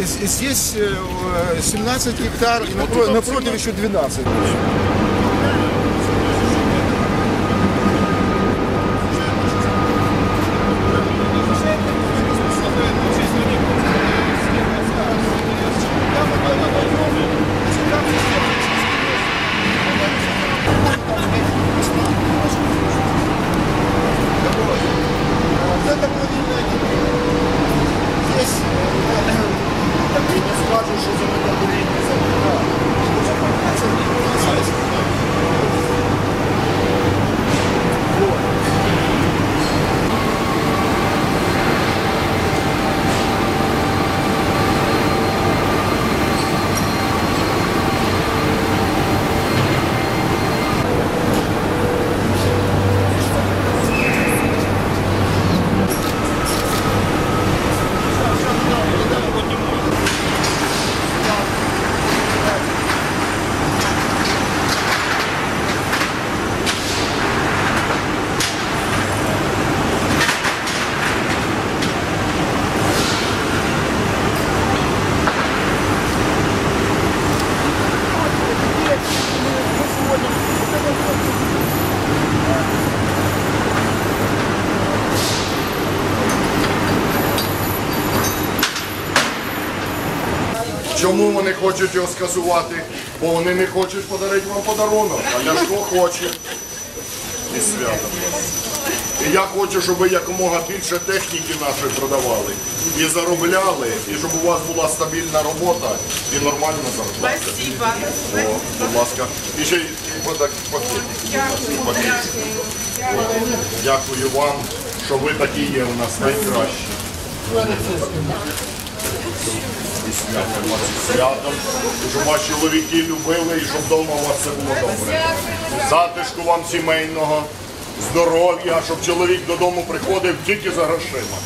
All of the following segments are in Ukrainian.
Здесь э, 17 гектар, и напротив еще 12. Чому вони хочуть його скасувати? Бо вони не хочуть подарити вам подарунок. А Ляшко хоче. І святом. вас. І я хочу, щоб ви якомога більше техніки нашої продавали. І заробляли, і щоб у вас була стабільна робота і нормальна зарплата. Спасибо. О, будь ласка. І ще й пакетики. Пакетики. Дякую вам, що ви такі є у нас найкращі. Вас святом, щоб ваші чоловіки любили, і щоб вдома у вас все було добре. Затишку вам сімейного, здоров'я, щоб чоловік додому приходив тільки за грошима.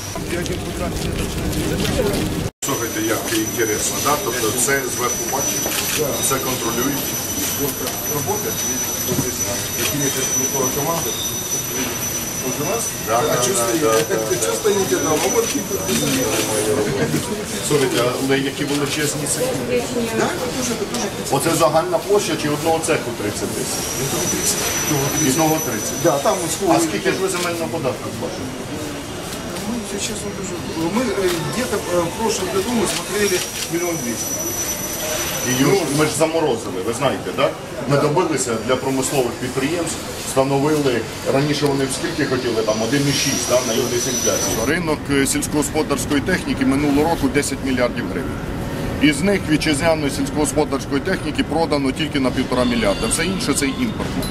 Слухайте, як інтересно, да? тобто це зверху бачите, це контролюють. Роботи? Які є команди? У нас? Да, да, да, да, да. Что стоите там? А вот Слухайте, але які величезні цехи. Оце загальна площа чи одного цеху 30 тисяч? Одного 30. Да, там вот А сколько. скільки ж ви земельного податку сплачуєте? Мы, сейчас вам скажу, мы э, где-то э, в прошлом году мы смотрели миллион двести. І його ж- ми ж заморозили, ви знаєте, так? Ми добилися для промислових підприємств, встановили, раніше вони скільки хотіли, там 1,6 да, на індекс інфляції. Ринок е, сільськогосподарської техніки минулого року 10 мільярдів гривень. Із них вітчизняної сільськогосподарської техніки продано тільки на півтора мільярда. Все інше це імпортне.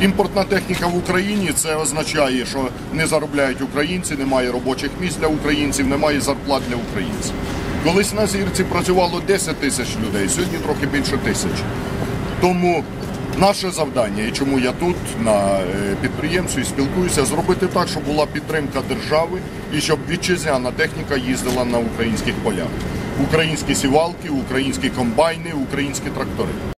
Імпортна техніка в Україні це означає, що не заробляють українці, немає робочих місць для українців, немає зарплат для українців. Колись на зірці працювало 10 тисяч людей, сьогодні трохи більше тисяч. Тому наше завдання, і чому я тут на е, підприємстві спілкуюся, зробити так, щоб була підтримка держави і щоб вітчизняна техніка їздила на українських полях. Українські сівалки, українські комбайни, українські трактори.